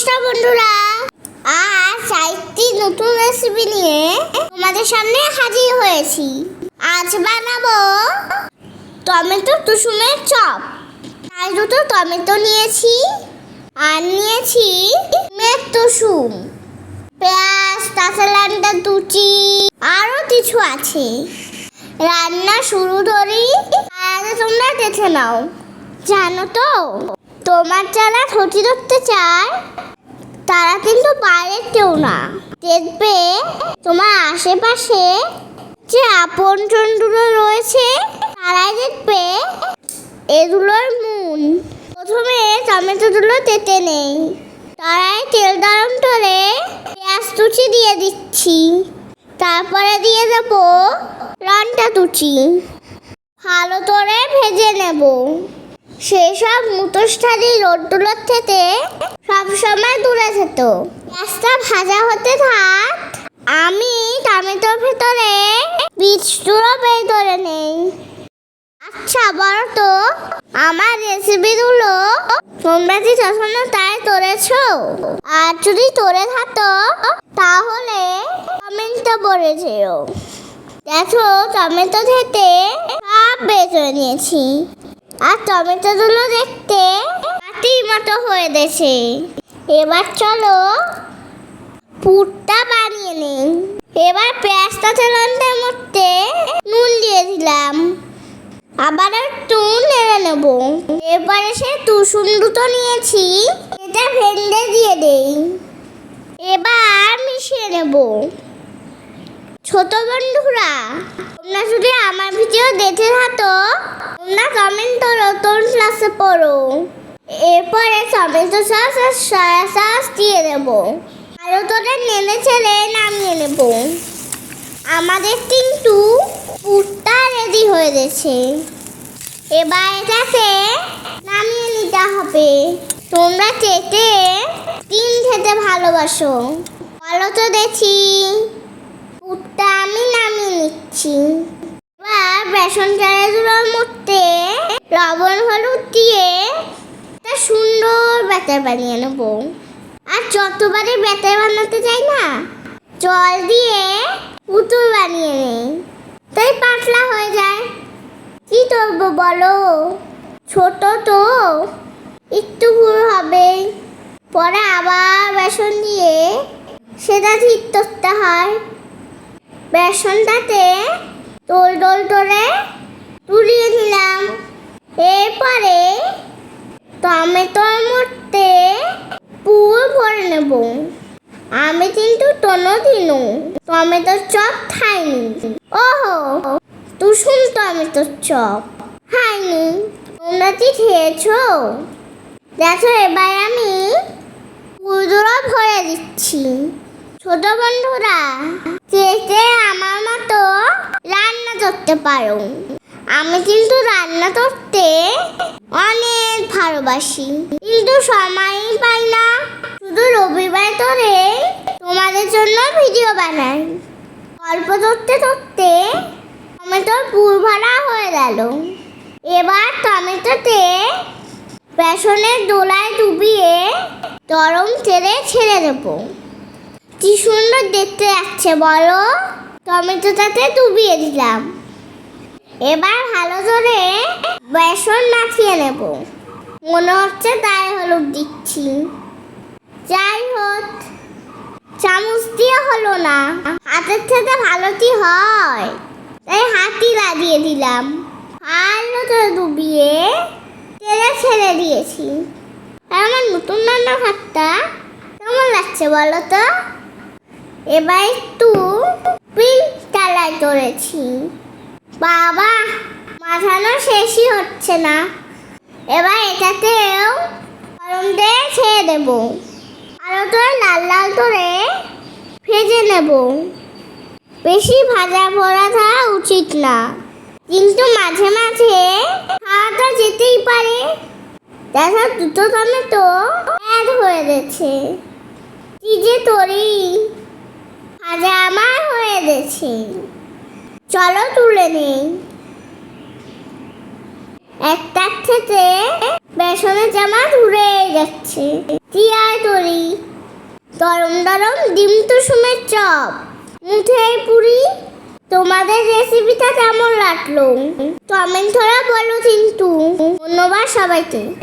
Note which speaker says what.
Speaker 1: নমস্কার বন্ধুরা। আজ একটি নতুন রেসিপি নিয়ে তোমাদের সামনে হাজির হয়েছি। আজ বানাবো টমেটো টুসুমের চপ। তাই দুটো টমেটো নিয়েছি আর নিয়েছি মেট টুসুম পেঁয়াজ কাঁচা লঙ্কা দুটি আরও কিছু আছে। রান্না শুরু করি। তোমরা দেখে নাও। জানো তো? তোমার যারা ক্ষতি ধরতে চায়, তারা কিন্তু বাইরের কেউ না। দেখবে তোমার আশেপাশে যে আপন জনগুলো রয়েছে, তারাই দেখবে এগুলোর মূল প্রথমে টমেটোগুলো তেতে নেই। তারাই তেল গরম করে পেঁয়াজ কুচি দিয়ে দিচ্ছি। তারপরে দিয়ে দেবো লঙ্কা তুচি ভালো করে ভেজে নেব। সেসব মুতোষ্ঠানি রোডগুলোর থেকে সবসময় দূরে যেত পেঁয়াজটা ভাজা হতে থাক, আমি টমেটোর ভেতরে বীজগুলো বের করে নেই। আচ্ছা বলো তো, আমার রেসিপিগুলো তোমরা কি কখনো তাই করেছ? আর যদি করে থাকো, তাহলে কমেন্টটা বলে যেও। দেখো, টমেটো থেকে সব করে নিয়েছি। আর টমেটোগুলো দেখতে মাটির মতো হয়ে গেছে। এবার চলো পুরটা বানিয়ে নিই। এবার পেঁয়াজটা তেলন্তের মধ্যে নুন দিয়ে দিলাম। আবার একটু নেড়ে নেব। এবারে সে তুসুন দুটো নিয়েছি, এটা ভেঙে দিয়ে দেই। এবার মিশিয়ে নেব। ছোট বন্ধুরা, তোমরা যদি আমার ভিডিও দেখে থাকো তোমরা কমেন্ট করো কোন ক্লাসে পড়ো। এরপরে টমেটো সস আর সয়া সস দিয়ে দেবো। তোদের নেড়ে ছেড়ে নামিয়ে নেব। আমাদের কিন্তু পুরটা রেডি হয়ে গেছে। এবার এটাকে নামিয়ে নিতে হবে। তোমরা চেটে ডিম খেতে ভালোবাসো। বলো তো দেখি, পুরটা আমি নামিয়ে নিচ্ছি। এবার বেসন চালের মধ্যে লবণ, হলুদ দিয়ে একটা সুন্দর ব্যাটার বানিয়ে নেব। আর যতবারই ব্যাটার বানাতে চাই না, জল দিয়ে পুতুল বানিয়ে নেই। তাই পাতলা হয়ে যায়। কি করব বলো? ছোট তো, একটু ভুল হবে। পরে আবার বেসন দিয়ে সেটা ঠিক করতে হয়। বেসনটাতে তোল টোল করে তুলিয়ে দিলাম। এরপরে টমেটোর মধ্যে পুর ভরে নেব। আমি কিন্তু কোনো দিনও টমেটোর চপ খাইনি। ওহো তুসুন টমেটোর চপ খাইনি। তোমরা কি খেয়েছো? দেখো, এবার আমি পুরো ভরে দিচ্ছি। ছোট বন্ধুরা চেতে আমার মতো রান্না করতে পারো। আমি কিন্তু রান্না করতে অনেক ভালোবাসি। কিন্তু সময়ই পাই না। শুধু রবিবার ধরে তোমাদের জন্য ভিডিও বানাই। গল্প করতে করতে টমেটোর পুর ভরা হয়ে গেল। এবার টমেটোতে বেসনের দোলায় ডুবিয়ে গরম তেলে ছেড়ে দেবো। কি সুন্দর দেখতে যাচ্ছে বলো? টমেটোটাতে ডুবিয়ে দিলাম। এবার ভালো করে বেসন মাখিয়ে নেব। মনে হচ্ছে তাই হলুদ দিচ্ছি। যাই হোক, চামচ দিয়ে হলো না। হাতের থেকে ভালো কি হয়। তাই হাতি লাগিয়ে দিলাম। ভালো করে ডুবিয়ে তেলে ছেড়ে দিয়েছি। আমার নতুন রান্না ভাতটা কেমন লাগছে বলো তো? এবার একটু কালার করেছি বাবা, মাথানো শেষই হচ্ছে না। এবার এটাতেও গরম দিয়ে ছেড়ে দেব। আরও তো লাল লাল করে ভেজে নেব। বেশি ভাজা পড়া থাকা উচিত না। কিন্তু মাঝে মাঝে খাওয়াটা যেতেই পারে। দেখা, দুটো টমেটো অ্যাড হয়ে গেছে। কি যে তরি। ভাজা আমার হয়ে গেছে। চলো তুলে নেই। একটার থেকে বেসনের জামা ধুয়ে যাচ্ছে। কি আর করি নরম ডিম তুসুমের চপ। মুঠে পুরি। তোমাদের রেসিপিটা কেমন লাগল? কমেন্ট করে বলো কিন্তু। ধন্যবাদ সবাইকে।